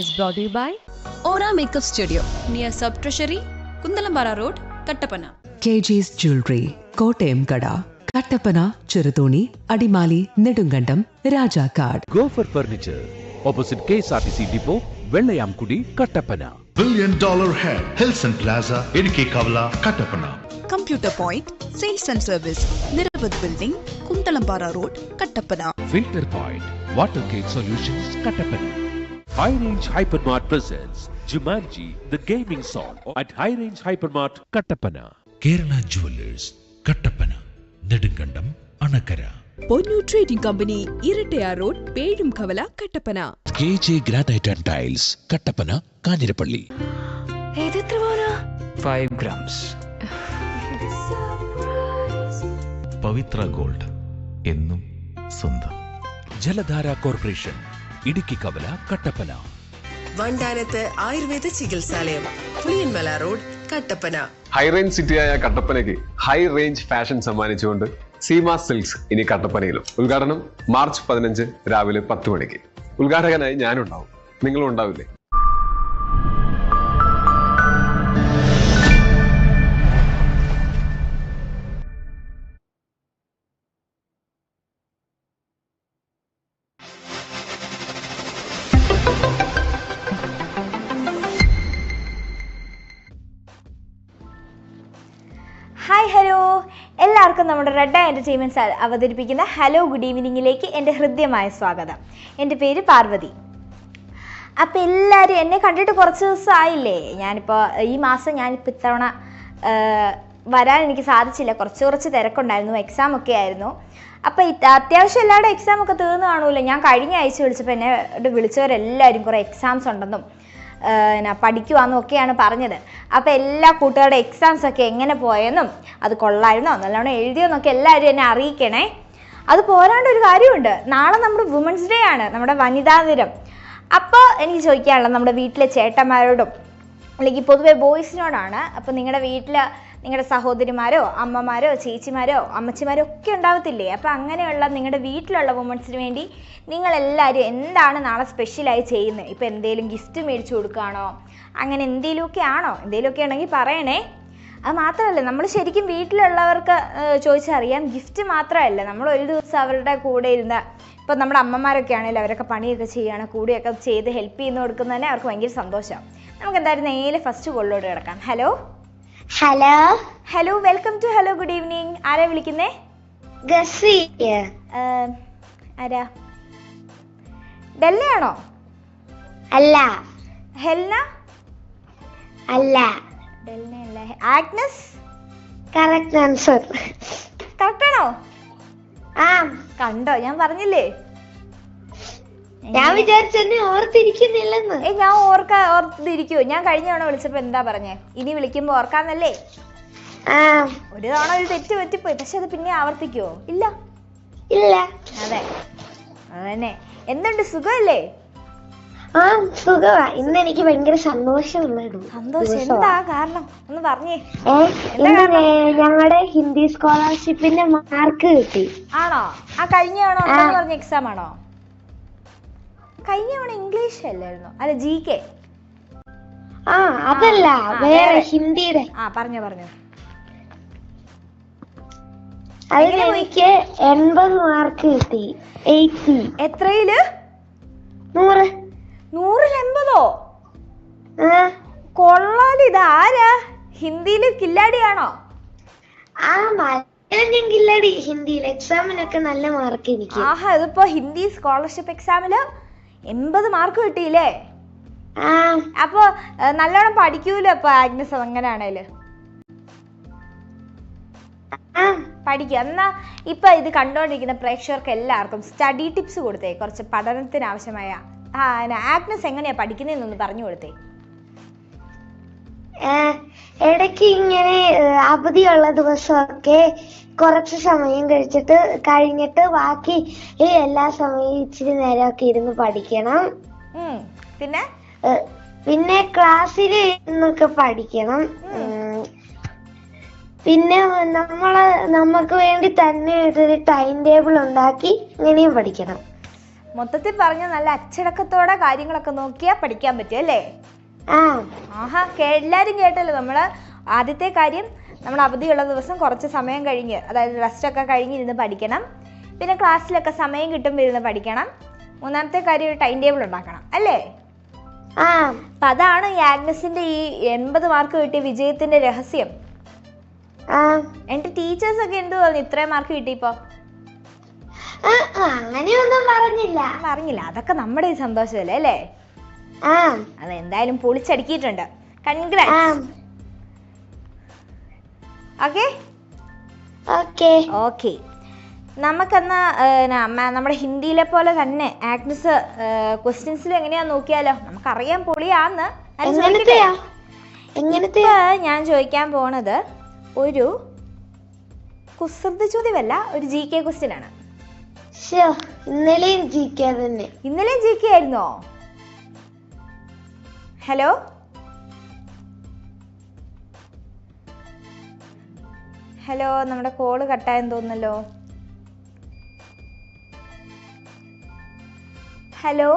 is brought to you by makeup studio near sub treasury Kunthalampara road Kattappana K Gees jewellery Kottayam കട Kattappana Cheruthoni Adimali Nedumkandam Rajakkad gopher furniture opposite K S R T C depot Vellayamkudy Kattappana Billion Dollar Head, Hilson Plaza, Idike Kavala, Kattapana. Computer point sales and service നിരവധി building Kunthalampara road Kattappana filter point water gate solutions Kattappana high range hypermart presents Jumanji the gaming zone at high range hypermart Kattappana Kerala jewellers Kattappana Nedumkandam Anakkara Ponnu trading company Erattayar road Pezhum കവല Kattappana K J granite and tiles Kattappana Kanjirappally five grams Pavithra gold എന്നും സ്വന്തം Jaladhara corporation Idukki കവല Kattappana. Vandanath Ayurveda Chikitsalayam Puliyanmala road Kattappana. High range സിറ്റിയായ കട്ടപ്പനയ്ക്ക് high range fashion സമ്മാനിച്ചുകൊണ്ട് Seema silks ഇനി കട്ടപ്പനയിലും. ഉദ്ഘാടനം March പതിനഞ്ച് രാവിലെ പത്ത് മണിക്ക്. ഉദ്ഘാടകനായി ഞാനുണ്ടാവും. നിങ്ങളും ഉണ്ടാവില്ലേ? ഹായ് ഹലോ എല്ലാവർക്കും നമ്മുടെ റെഡ് എന്റർടൈൻമെന്റ്സ് അവതരിപ്പിക്കുന്ന ഹലോ ഗുഡ് ഈവനിങ്ങിലേക്ക് എന്റെ ഹൃദ്യമായ സ്വാഗതം. എന്റെ പേര് പാർവതി. അപ്പോൾ എല്ലാവരും എന്നെ കണ്ടിട്ട് കുറച്ച് ദിവസം ആയില്ലേ? ഞാനിപ്പോൾ ഈ മാസം ഞാനിപ്പോൾ ഇത്തവണ വരാൻ എനിക്ക് സാധിച്ചില്ല. കുറച്ച് കുറച്ച് തിരക്കുണ്ടായിരുന്നു. എക്സാം ഒക്കെ ആയിരുന്നു. അപ്പോൾ അത്യാവശ്യം എല്ലാവരുടെ എക്സാം ഒക്കെ തീർന്നു കാണൂല്ലോ? ഞാൻ കഴിഞ്ഞ ആഴ്ച വിളിച്ചപ്പോൾ എന്നെ വിളിച്ചവരെല്ലാവരും കുറേ എക്സാംസ് ഉണ്ടെന്നും എന്നാ പഠിക്കുവാന്നും ഒക്കെയാണ് പറഞ്ഞത്. അപ്പോൾ എല്ലാ കൂട്ടുകാരുടെ എക്സാംസ് ഒക്കെ എങ്ങനെ പോയെന്നും അത് കൊള്ളായിരുന്നോ? നല്ലോണം എഴുതിയെന്നൊക്കെ എല്ലാവരും എന്നെ അറിയിക്കണേ. അത് പോരാണ്ട് ഒരു കാര്യമുണ്ട്. നാളെ നമ്മുടെ വുമൻസ് ഡേ ആണ് നമ്മുടെ വനിതാ ദിനം. അപ്പോൾ എനിക്ക് ചോദിക്കാനുള്ളത് നമ്മുടെ വീട്ടിലെ ചേട്ടന്മാരോടും അല്ലെങ്കിൽ പൊതുവെ ബോയ്സിനോടാണ് അപ്പോൾ നിങ്ങളുടെ വീട്ടിൽ നിങ്ങളുടെ സഹോദരിമാരോ അമ്മമാരോ ചേച്ചിമാരോ അമ്മച്ചിമാരോ ഒക്കെ ഉണ്ടാവത്തില്ലേ? അപ്പോൾ അങ്ങനെയുള്ള നിങ്ങളുടെ വീട്ടിലുള്ള വുമൺസിന് വേണ്ടി നിങ്ങളെല്ലാവരും എന്താണ് നാളെ സ്പെഷ്യലായി ചെയ്യുന്നത്? ഇപ്പോൾ എന്തെങ്കിലും ഗിഫ്റ്റ് മേടിച്ചു കൊടുക്കുകയാണോ? അങ്ങനെ എന്തെങ്കിലുമൊക്കെ ആണോ? എന്തെങ്കിലുമൊക്കെ ഉണ്ടെങ്കിൽ പറയണേ. അത് മാത്രമല്ല നമ്മൾ ശരിക്കും വീട്ടിലുള്ളവർക്ക് ചോദിച്ചറിയാം ഗിഫ്റ്റ് മാത്രമല്ല. നമ്മൾ ഒരു ദിവസം അവരുടെ കൂടെ ഇരുന്ന ഇപ്പം നമ്മുടെ അമ്മമാരൊക്കെ ആണെങ്കിലും അവരൊക്കെ പണിയൊക്കെ ചെയ്യുകയാണ് കൂടെയൊക്കെ ചെയ്ത് ഹെൽപ്പ് ചെയ്യുന്ന കൊടുക്കുന്നതന്നെ അവർക്ക് ഭയങ്കര സന്തോഷം. നമുക്ക് എന്തായാലും നേരെ ഫസ്റ്റ് കോളിലോട്ട് കിടക്കാം. Hello hello hello welcome to hello good evening ആരാ വിളിക്കുന്നേ? ഗസി. ആരാ? ഡെല്ലയാണോ? അല്ല. ഹെൽന? അല്ല. ഡെൽന അല്ല ആഗ്നസ് കറക്റ്റ് ആൻസർ കറക്റ്റാണോ ആ. കണ്ടോ? ഞാൻ പറഞ്ഞില്ലേ? ഞാൻ വിചാരിച്ചെന്നെ ഓർത്തിരിക്കുന്നില്ലെന്ന്. ഏ ഞാൻ ഓർക്കാ ഓർത്തിരിക്കോ. ഞാൻ കഴിഞ്ഞ തവണ വിളിച്ചപ്പോ എന്താ പറഞ്ഞേ? ഇനി വിളിക്കുമ്പോ ഓർക്കാന്നല്ലേ? ഒരു തവണ ഒരു തെറ്റ് പറ്റിപ്പോയി. പക്ഷെ അത് പിന്നെ ആവർത്തിക്കുവോ? ഇല്ല. ഇല്ല. അതെ. അതന്നെ. എന്തുണ്ട്? സുഖല്ലേ? ആ സുഖമാ ഇന്ന് എനിക്ക് ഭയങ്കര സന്തോഷം ഒരു സന്തോഷം. എന്താ കാരണം? ഒന്ന് പറഞ്ഞേ. ഇന്ന് ഞങ്ങളുടെ ഹിന്ദി സ്കോളർഷിപ്പിന്റെ മാർക്ക് കിട്ടി. ആണോ? ആ കഴിഞ്ഞ ആണോ പറഞ്ഞ എക്സാം ആണോ? കഴിഞ്ഞ തവണ ഇംഗ്ലീഷ് അല്ലായിരുന്നു. അല്ല ജി കെ ആ അതല്ല. വേറെ. ഹിന്ദിയുടെ. ആ പറഞ്ഞു പറഞ്ഞു. അതിന് എനിക്ക് എൺപത് മാർക്ക് കിട്ടി. എയ്റ്റി. എത്രയിൽ? നൂറ്. നൂറിൽ എൺപതോ? കൊള്ളാലോ ആരാ? ഹിന്ദിയിൽ കില്ലാടിയാണോ? ആ ഞാൻ കില്ലടി. ഹിന്ദിയിൽ എക്സാമിനൊക്കെ നല്ല മാർക്ക് എനിക്ക് ആഹാ ഇതിപ്പോ ഹിന്ദി സ്കോളർഷിപ്പ് എക്സാമിൽ എൺപത് മാർക്ക് കിട്ടിയില്ലേ? അപ്പൊ നല്ലോണം പഠിക്കൂലോ അപ്പൊ ആഗ്നസ് അങ്ങനെയാണേൽ ആ. പഠിക്കുക എന്നാ ഇപ്പൊ ഇത് കണ്ടോണ്ടിരിക്കുന്ന പ്രേക്ഷകർക്ക് എല്ലാവർക്കും സ്റ്റഡി ടിപ്സ് കൊടുത്തേ. കുറച്ച് പഠനത്തിന് ആവശ്യമായ ആഗ്നസ് എങ്ങനെയാ പഠിക്കുന്നതെന്നൊന്ന് പറഞ്ഞു കൊടുത്തേ. ഇടയ്ക്ക് ഇങ്ങനെ അവധിയുള്ള ദിവസമൊക്കെ കുറച്ച് സമയം കഴിച്ചിട്ട് കഴിഞ്ഞിട്ട് ബാക്കി ഈ എല്ലാ സമയവും ഇച്ചിരി നേരമൊക്കെ ഇരുന്ന് പഠിക്കണം. പിന്നെ? പിന്നെ ക്ലാസ്സിൽ ഇരുന്നൊക്കെ പഠിക്കണം. പിന്നെ നമ്മൾ നമുക്ക് വേണ്ടി തന്നെ ഒരു ടൈം ടേബിൾ ഉണ്ടാക്കി ഇങ്ങനെയും പഠിക്കണം. മൊത്തത്തിൽ പറഞ്ഞ നല്ല അച്ചടക്കത്തോടെ കാര്യങ്ങളൊക്കെ നോക്കിയാ പഠിക്കാൻ പറ്റും അല്ലേ? ആ. ആഹാ എല്ലാരും കേട്ടല്ലോ നമ്മൾ ആദ്യത്തെ കാര്യം നമ്മൾ അവധിയുള്ള ദിവസം കുറച്ച് സമയം കഴിഞ്ഞ് അതായത് റെസ്റ്റൊക്കെ കഴിഞ്ഞ് ഇരുന്ന് പഠിക്കണം. പിന്നെ ക്ലാസ്സിലൊക്കെ സമയം കിട്ടുമ്പോൾ ഇരുന്ന് പഠിക്കണം. മൂന്നാമത്തെ കാര്യം ഒരു ടൈം ടേബിൾ ഉണ്ടാക്കണം അല്ലേ? അപ്പൊ അതാണ് ഈ ആഗ്നസിന്റെ ഈ എൺപത് മാർക്ക് കിട്ടിയ വിജയത്തിന്റെ രഹസ്യം. എന്റെ ടീച്ചേഴ്സ് ഒക്കെ എന്ത് പറഞ്ഞു? ഇത്രയും മാർക്ക് കിട്ടിയപ്പോ അങ്ങനെയൊന്നും പറഞ്ഞില്ല. പറഞ്ഞില്ല. അതൊക്കെ നമ്മുടെ സന്തോഷമല്ലേ അല്ലേ? ആ. അത് എന്തായാലും പൊളിച്ചടുക്കിയിട്ടുണ്ട് കൺഗ്രാറ്റ് ഓക്കെ? ഓക്കെ. ഓക്കെ. നമുക്കെന്നാ നമ്മുടെ ഹിന്ദിയിലെ പോലെ തന്നെ ആഗ്നസ് ക്വസ്റ്റ്യൻസിൽ എങ്ങനെയാ നോക്കിയാലോ? നമുക്കറിയാം പൊളിയാന്ന്. എങ്ങനത്തെയാ? ഞാൻ ചോദിക്കാൻ പോണത് ഒരു കുസൃതി ചോദ്യമല്ല ഒരു ജി കെ ക്വസ്റ്റ്യൻ ആണ് ഇന്നലെയും ഇന്നലെയും കെ തന്നെ. ഇന്നലെയും ജി കെ ആയിരുന്നോ? ഹലോ? ഹലോ നമ്മുടെ കോൾ കട്ടായെന്ന് തോന്നുന്നല്ലോ. ഹലോ?